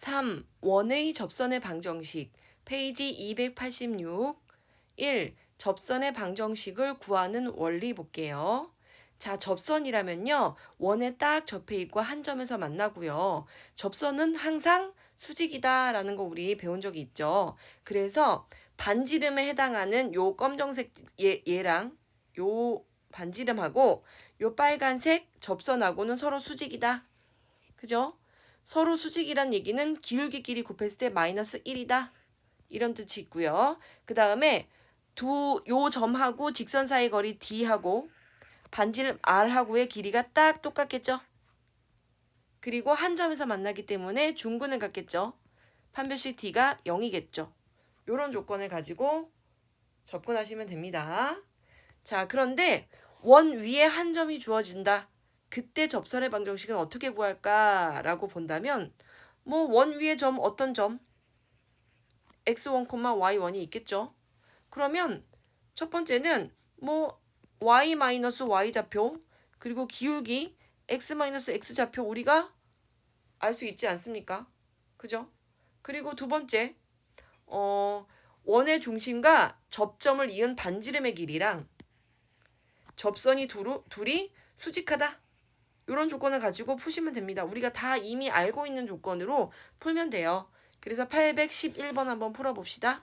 3. 원의 접선의 방정식 페이지 286 1. 접선의 방정식을 구하는 원리 볼게요. 자, 접선이라면요. 원에 딱 접해 있고 한 점에서 만나고요. 접선은 항상 수직이다라는 거 우리 배운 적이 있죠. 그래서 반지름에 해당하는 요 검정색 얘, 얘랑 요 반지름하고 요 빨간색 접선하고는 서로 수직이다. 그죠? 서로 수직이란 얘기는 기울기끼리 곱했을 때 마이너스 1이다. 이런 뜻이 있고요. 그 다음에 두 요 점하고 직선 사이 거리 D하고 반지름 R하고의 길이가 딱 똑같겠죠? 그리고 한 점에서 만나기 때문에 중근을 갖겠죠. 판별식 D가 0이겠죠. 요런 조건을 가지고 접근하시면 됩니다. 자, 그런데 원 위에 한 점이 주어진다. 그때 접선의 방정식은 어떻게 구할까라고 본다면 뭐 원 위에 점 어떤 점 x1, y1이 있겠죠. 그러면 첫 번째는 뭐 y y 좌표 그리고 기울기 x x 좌표 우리가 알 수 있지 않습니까? 그죠? 그리고 두 번째 어 원의 중심과 접점을 이은 반지름의 길이랑 접선이 두루, 둘이 수직하다. 이런 조건을 가지고 푸시면 됩니다. 우리가 다 이미 알고 있는 조건으로 풀면 돼요. 그래서 811번 한번 풀어봅시다.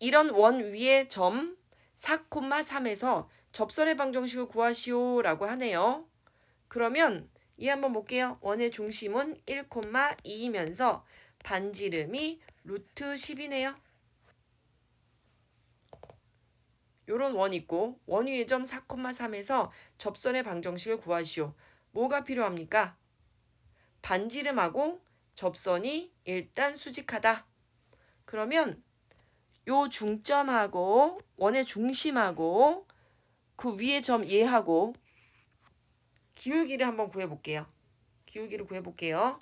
이런 원 위의 점 4,3에서 접선의 방정식을 구하시오 라고 하네요. 그러면 이 한번 볼게요. 원의 중심은 1,2이면서 반지름이 루트 10이네요. 요런 원 있고 원 위의 점 4,3에서 접선의 방정식을 구하시오. 뭐가 필요합니까? 반지름하고 접선이 일단 수직하다. 그러면 요 중점하고 원의 중심하고 그 위에 점 얘하고 기울기를 한번 구해볼게요. 기울기를 구해볼게요.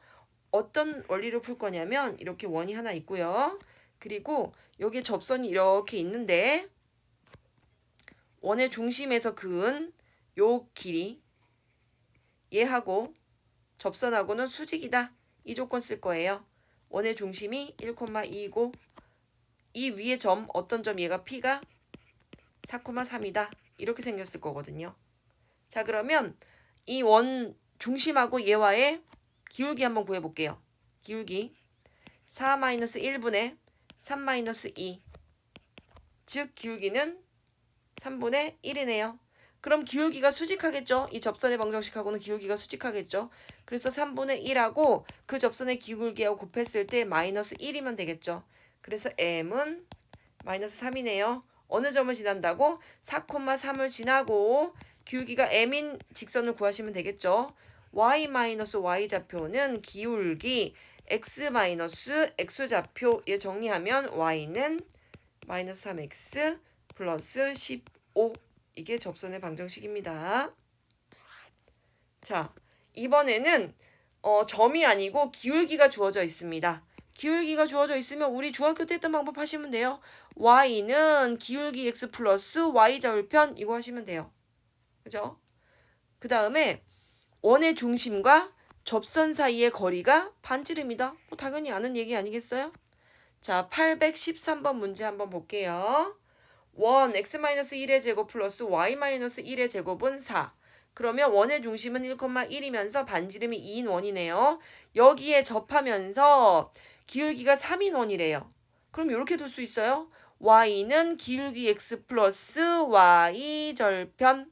어떤 원리를 풀 거냐면 이렇게 원이 하나 있고요. 그리고 여기 접선이 이렇게 있는데 원의 중심에서 그은 요 길이 얘하고 접선하고는 수직이다. 이 조건 쓸 거예요. 원의 중심이 1,2이고 이 위에 점 어떤 점 얘가 P가 4,3이다. 이렇게 생겼을 거거든요. 자 그러면 이 원 중심하고 얘와의 기울기 한번 구해볼게요. 기울기 4-1분의 3-2. 즉 기울기는 3분의 1이네요. 그럼 기울기가 수직하겠죠? 이 접선의 방정식하고는 기울기가 수직하겠죠? 그래서 3분의 1하고 그 접선의 기울기하고 곱했을 때 마이너스 1이면 되겠죠? 그래서 m은 마이너스 3이네요. 어느 점을 지난다고? 4,3을 지나고 기울기가 m인 직선을 구하시면 되겠죠? y 마이너스 y 좌표는 기울기 x 마이너스 x 좌표에 정리하면 y는 마이너스 3x 플러스 15 이게 접선의 방정식입니다. 자, 이번에는 어, 점이 아니고 기울기가 주어져 있습니다. 기울기가 주어져 있으면 우리 중학교 때 했던 방법 하시면 돼요. y는 기울기 x 플러스 y 절편 이거 하시면 돼요. 그죠? 그 다음에 원의 중심과 접선 사이의 거리가 반지름이다. 뭐 당연히 아는 얘기 아니겠어요? 자, 813번 문제 한번 볼게요. 원 x-1의 제곱 플러스 y-1의 제곱은 4. 그러면 원의 중심은 1,1이면서 반지름이 2인 원이네요. 여기에 접하면서 기울기가 3인 원이래요. 그럼 이렇게 둘 수 있어요. y는 기울기 x 플러스 y 절편.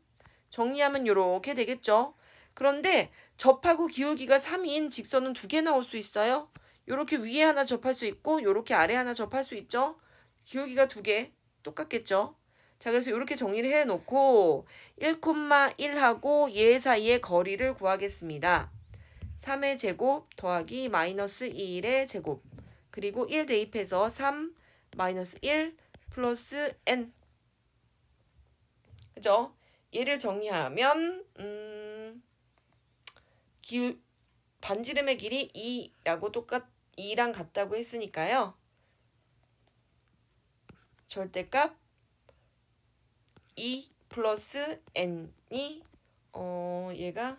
정리하면 이렇게 되겠죠. 그런데 접하고 기울기가 3인 직선은 두 개 나올 수 있어요. 이렇게 위에 하나 접할 수 있고 이렇게 아래 하나 접할 수 있죠. 기울기가 두 개. 똑같겠죠? 자, 그래서 이렇게 정리를 해 놓고 1,1하고 얘 사이의 거리를 구하겠습니다. 3의 제곱 더하기 마이너스 1의 제곱 그리고 1 대입해서 3 마이너스 1 플러스 n 그죠? 얘를 정리하면 음, 기 반지름의 길이 2라고 똑같 2랑 같다고 했으니까요. 절대값 2 플러스 n이 어 얘가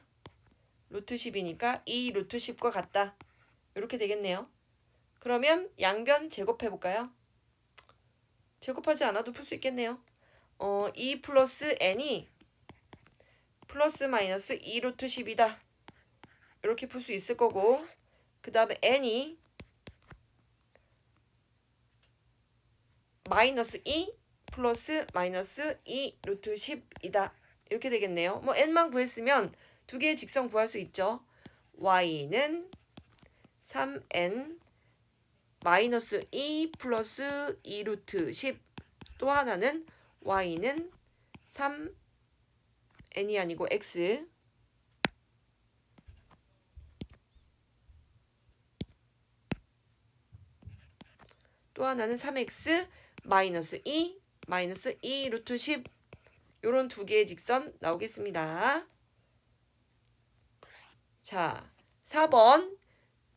루트 10이니까 2 루트 10과 같다. 이렇게 되겠네요. 그러면 양변 제곱해 볼까요? 제곱하지 않아도 풀 수 있겠네요. 어, 2 플러스 n이 플러스 마이너스 2 루트 10이다. 이렇게 풀 수 있을 거고 그 다음에 n이 마이너스 2 플러스 마이너스 2 루트 10이다. 이렇게 되겠네요. 뭐 n만 구했으면 두 개의 직선 구할 수 있죠. y는 3n 마이너스 2 플러스 2 루트 10. 또 하나는 y는 3n이 아니고 x 또 하나는 3x 마이너스 2 마이너스 2 루트 10 요런 두 개의 직선 나오겠습니다. 자, 4번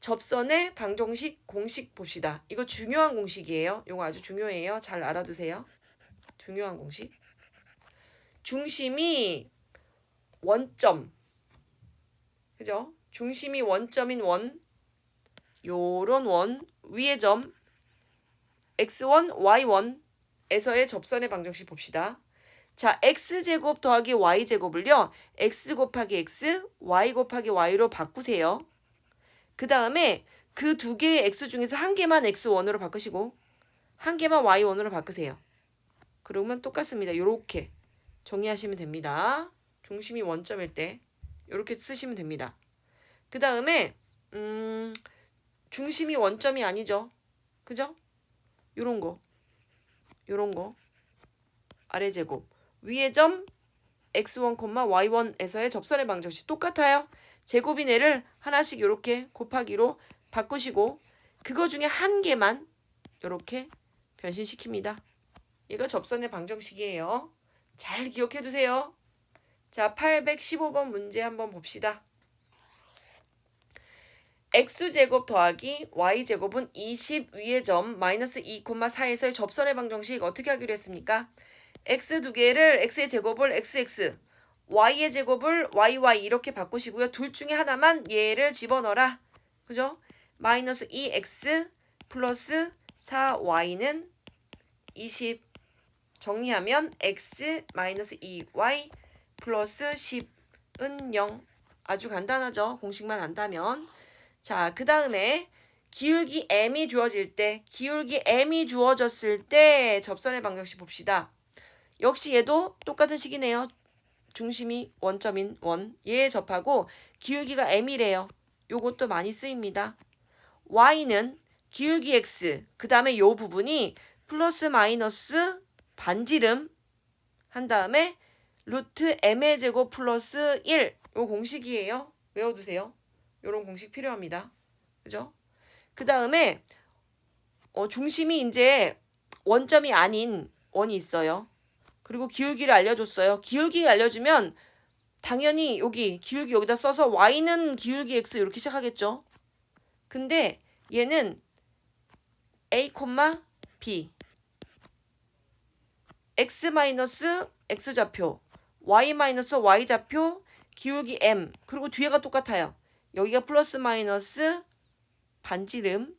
접선의 방정식 공식 봅시다. 이거 중요한 공식이에요. 이거 아주 중요해요. 잘 알아두세요. 중요한 공식. 중심이 원점. 그죠? 중심이 원점인 원. 요런 원 위의 점 x1, y1에서의 접선의 방정식 봅시다. 자, x제곱 더하기 y제곱을요. x 곱하기 x, y 곱하기 y로 바꾸세요. 그 다음에 그 두 개의 x 중에서 한 개만 x1으로 바꾸시고 한 개만 y1으로 바꾸세요. 그러면 똑같습니다. 요렇게 정리하시면 됩니다. 중심이 원점일 때 요렇게 쓰시면 됩니다. 그 다음에 음, 중심이 원점이 아니죠. 그죠? 요런 거. 요런 거. 아래 제곱. 위의 점 x1, y1에서의 접선의 방정식 똑같아요. 제곱인 애를 하나씩 요렇게 곱하기로 바꾸시고 그거 중에 한 개만 요렇게 변신시킵니다. 이거 접선의 방정식이에요. 잘 기억해 두세요. 자, 815번 문제 한번 봅시다. X제곱 더하기 y제곱은 20 위의 점 마이너스 2,4에서의 접선의 방정식 어떻게 하기로 했습니까? x 두 개를 x의 제곱을 xx, y의 제곱을 yy 이렇게 바꾸시고요. 둘 중에 하나만 얘를 집어넣어라. 그죠? 마이너스 2x 플러스 4y는 20 정리하면 x 마이너스 2y 플러스 10은 0 아주 간단하죠. 공식만 안다면 자, 그 다음에 기울기 m이 주어질 때, 기울기 m이 주어졌을 때 접선의 방정식 봅시다. 역시 얘도 똑같은 식이네요. 중심이 원점인 원. 얘에 접하고 기울기가 m이래요. 요것도 많이 쓰입니다. y는 기울기 x, 그 다음에 요 부분이 플러스 마이너스 반지름 한 다음에 루트 m의 제곱 플러스 1. 요 공식이에요. 외워두세요. 요런 공식 필요합니다. 그죠? 그 다음에 어, 중심이 이제 원점이 아닌 원이 있어요. 그리고 기울기를 알려줬어요. 기울기 알려주면 당연히 여기 기울기 여기다 써서 y는 기울기 x 이렇게 시작하겠죠. 근데 얘는 a, b x 마이너스 x 좌표 y 마이너스 y 좌표 기울기 m 그리고 뒤에가 똑같아요. 여기가 플러스 마이너스 반지름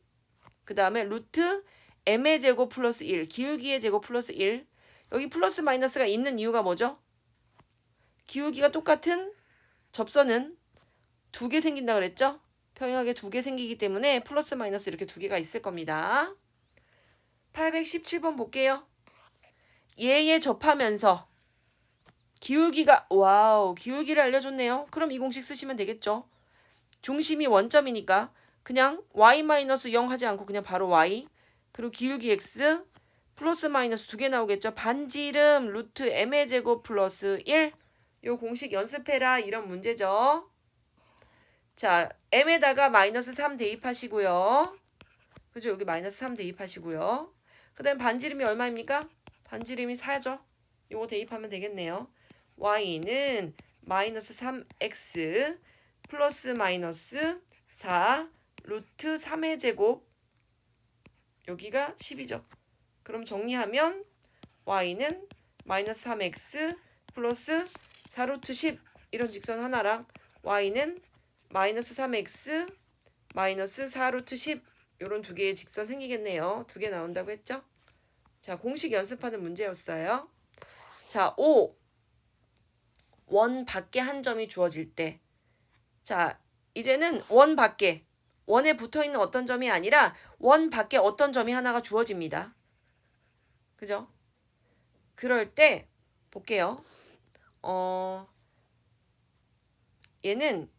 그 다음에 루트 m의 제곱 플러스 1 기울기의 제곱 플러스 1 여기 플러스 마이너스가 있는 이유가 뭐죠? 기울기가 똑같은 접선은 두 개 생긴다 그랬죠? 평행하게 두 개 생기기 때문에 플러스 마이너스 이렇게 두 개가 있을 겁니다. 817번 볼게요. 얘에 접하면서 기울기가 와우 기울기를 알려줬네요. 그럼 이 공식 쓰시면 되겠죠. 중심이 원점이니까 그냥 y-0 하지 않고 그냥 바로 y 그리고 기울기 x 플러스 마이너스 두 개 나오겠죠. 반지름 루트 m의 제곱 플러스 1. 요 공식 연습해라 이런 문제죠. 자, m에다가 마이너스 3 대입하시고요. 그죠? 여기 마이너스 3 대입하시고요. 그 다음 반지름이 얼마입니까? 반지름이 4죠. 요거 대입하면 되겠네요. y는 마이너스 3x 플러스 마이너스 4 루트 3의 제곱 여기가 10이죠. 그럼 정리하면 y는 마이너스 3x 플러스 4루트 10 이런 직선 하나랑 y는 마이너스 3x 마이너스 4루트 10 요런 두 개의 직선 생기겠네요. 두 개 나온다고 했죠? 자, 공식 연습하는 문제였어요. 자, 5. 원 밖에 한 점이 주어질 때. 자, 이제는 원 밖에 원에 붙어 있는 어떤 점이 아니라 원 밖에 어떤 점이 하나가 주어집니다. 그죠? 그럴 때 볼게요. 어 얘는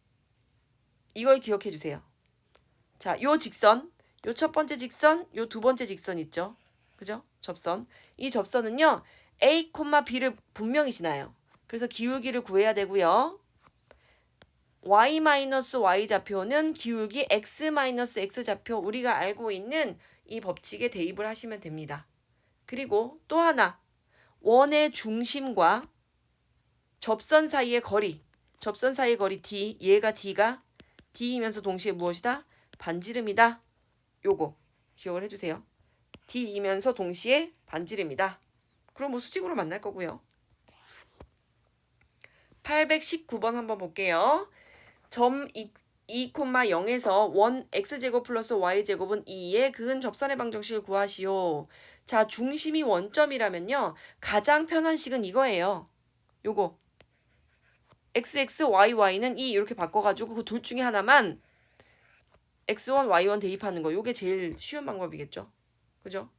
이걸 기억해 주세요. 자, 요 직선, 요 첫 번째 직선, 요 두 번째 직선 있죠? 그죠? 접선. 이 접선은요. A, B를 분명히 지나요. 그래서 기울기를 구해야 되고요. Y-y 좌표는 기울기 x-x 좌표 우리가 알고 있는 이 법칙에 대입을 하시면 됩니다. 그리고 또 하나 원의 중심과 접선 사이의 거리 접선 사이의 거리 d 얘가 d가 d이면서 동시에 무엇이다? 반지름이다. 요거 기억을 해주세요. d이면서 동시에 반지름이다. 그럼 뭐 수직으로 만날 거고요. 819번 한번 볼게요. 점 2, 2,0에서 원 x제곱 플러스 y제곱은 2의 그은 접선의 방정식을 구하시오. 자, 중심이 원점이라면요. 가장 편한 식은 이거예요. 요거. xx, yy,는 2 이렇게 바꿔가지고 그 둘 중에 하나만 x1, y1 대입하는 거. 요게 제일 쉬운 방법이겠죠. 그죠?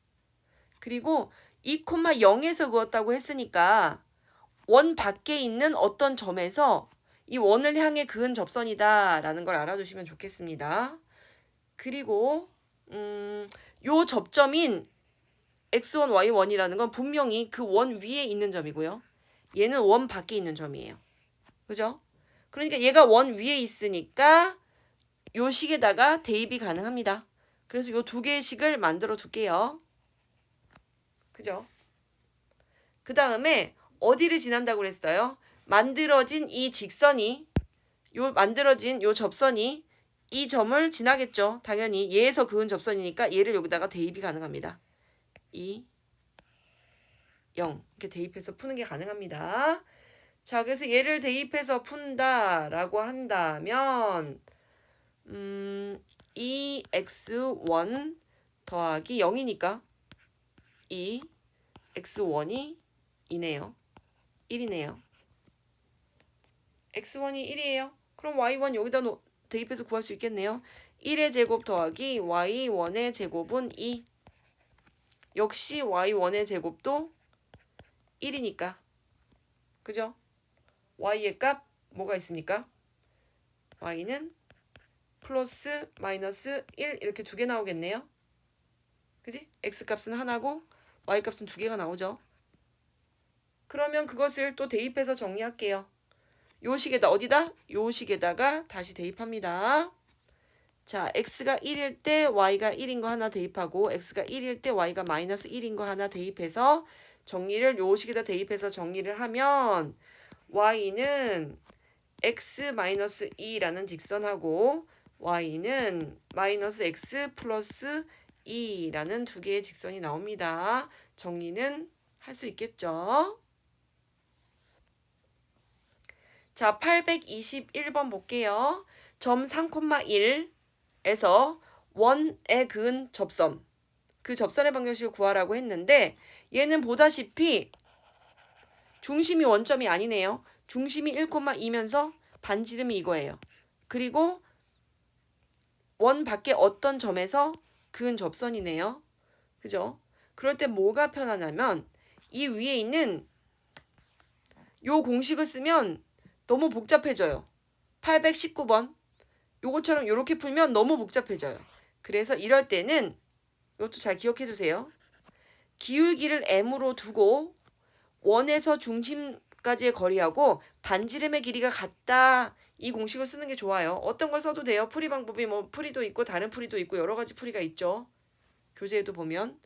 그리고 2,0에서 그었다고 했으니까 원 밖에 있는 어떤 점에서 이 원을 향해 그은 접선이다라는 걸 알아두시면 좋겠습니다. 그리고 음, 요 접점인 x1, y1이라는 건 분명히 그 원 위에 있는 점이고요. 얘는 원 밖에 있는 점이에요. 그죠? 그러니까 얘가 원 위에 있으니까 요 식에다가 대입이 가능합니다. 그래서 요 두 개의 식을 만들어 둘게요. 그죠? 그 다음에 어디를 지난다고 그랬어요? 만들어진 이 직선이 요 만들어진 요 접선이 이 점을 지나겠죠. 당연히 얘에서 그은 접선이니까 얘를 여기다가 대입이 가능합니다. 2 0 이렇게 대입해서 푸는 게 가능합니다. 자, 그래서 얘를 대입해서 푼다라고 한다면 음, 2x1 더하기 0이니까 2 x1이 2네요. 1이네요. X1이 1이에요. 그럼 y1 여기다 놓, 대입해서 구할 수 있겠네요. 1의 제곱 더하기 y1의 제곱은 2. 역시 y1의 제곱도 1이니까. 그죠? y의 값 뭐가 있습니까? y는 플러스 마이너스 1 이렇게 두 개 나오겠네요. 그지? x 값은 하나고 y 값은 두 개가 나오죠. 그러면 그것을 또 대입해서 정리할게요. 요 식에다 어디다? 요 식에다가 다시 대입합니다. 자, x가 1일 때 y가 1인 거 하나 대입하고 x가 1일 때 y가 마이너스 1인 거 하나 대입해서 정리를 요 식에다 대입해서 정리를 하면 y는 x 마이너스 2라는 직선하고 y는 마이너스 x 플러스 2라는 두 개의 직선이 나옵니다. 정리는 할 수 있겠죠? 자, 821번 볼게요. 점 3,1에서 원에 그은 접선. 그 접선의 방정식을 구하라고 했는데 얘는 보다시피 중심이 원점이 아니네요. 중심이 1,2면서 반지름이 이거예요. 그리고 원 밖에 어떤 점에서 그은 접선이네요. 그죠? 그럴 때 뭐가 편하냐면 이 위에 있는 요 공식을 쓰면 너무 복잡해져요. 819번. 요것처럼 이렇게 풀면 너무 복잡해져요. 그래서 이럴 때는 이것도 잘 기억해 두세요. 기울기를 m으로 두고 원에서 중심까지의 거리하고 반지름의 길이가 같다. 이 공식을 쓰는 게 좋아요. 어떤 걸 써도 돼요. 풀이 방법이 뭐 풀이도 있고 다른 풀이도 있고 여러 가지 풀이가 있죠. 교재에도 보면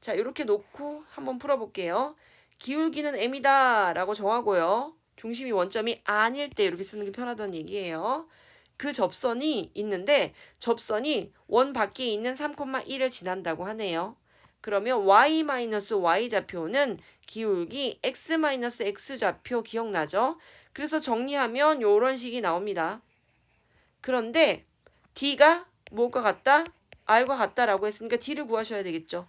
자 이렇게 놓고 한번 풀어볼게요. 기울기는 m이다 라고 정하고요. 중심이 원점이 아닐 때 이렇게 쓰는 게 편하다는 얘기예요. 그 접선이 있는데 접선이 원 밖에 있는 3,1을 지난다고 하네요. 그러면 y-y 좌표는 기울기 x-x 좌표 기억나죠? 그래서 정리하면 이런 식이 나옵니다. 그런데 d가 무엇과 같다? r과 같다라고 했으니까 d를 구하셔야 되겠죠.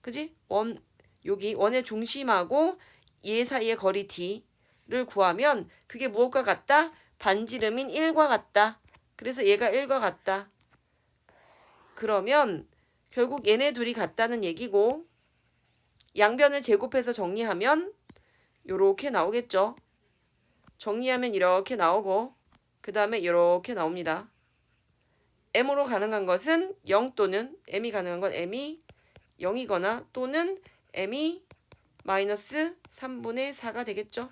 그지? 원 여기 원의 중심하고 얘 사이의 거리 d 를 구하면 그게 무엇과 같다? 반지름인 1과 같다. 그래서 얘가 1과 같다. 그러면 결국 얘네 둘이 같다는 얘기고 양변을 제곱해서 정리하면 요렇게 나오겠죠. 정리하면 이렇게 나오고 그 다음에 이렇게 나옵니다. m으로 가능한 것은 0 또는 m이 가능한 건 m이 0이거나 또는 m이 마이너스 3분의 4가 되겠죠.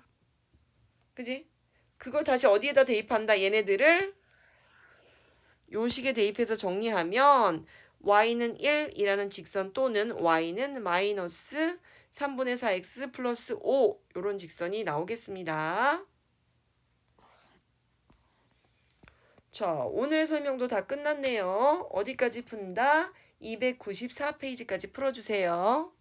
그지? 그걸 다시 어디에다 대입한다? 얘네들을 요 식에 대입해서 정리하면 y는 1이라는 직선 또는 y는 마이너스 3분의 4x 플러스 5 이런 직선이 나오겠습니다. 자, 오늘의 설명도 다 끝났네요. 어디까지 푼다? 294페이지까지 풀어주세요.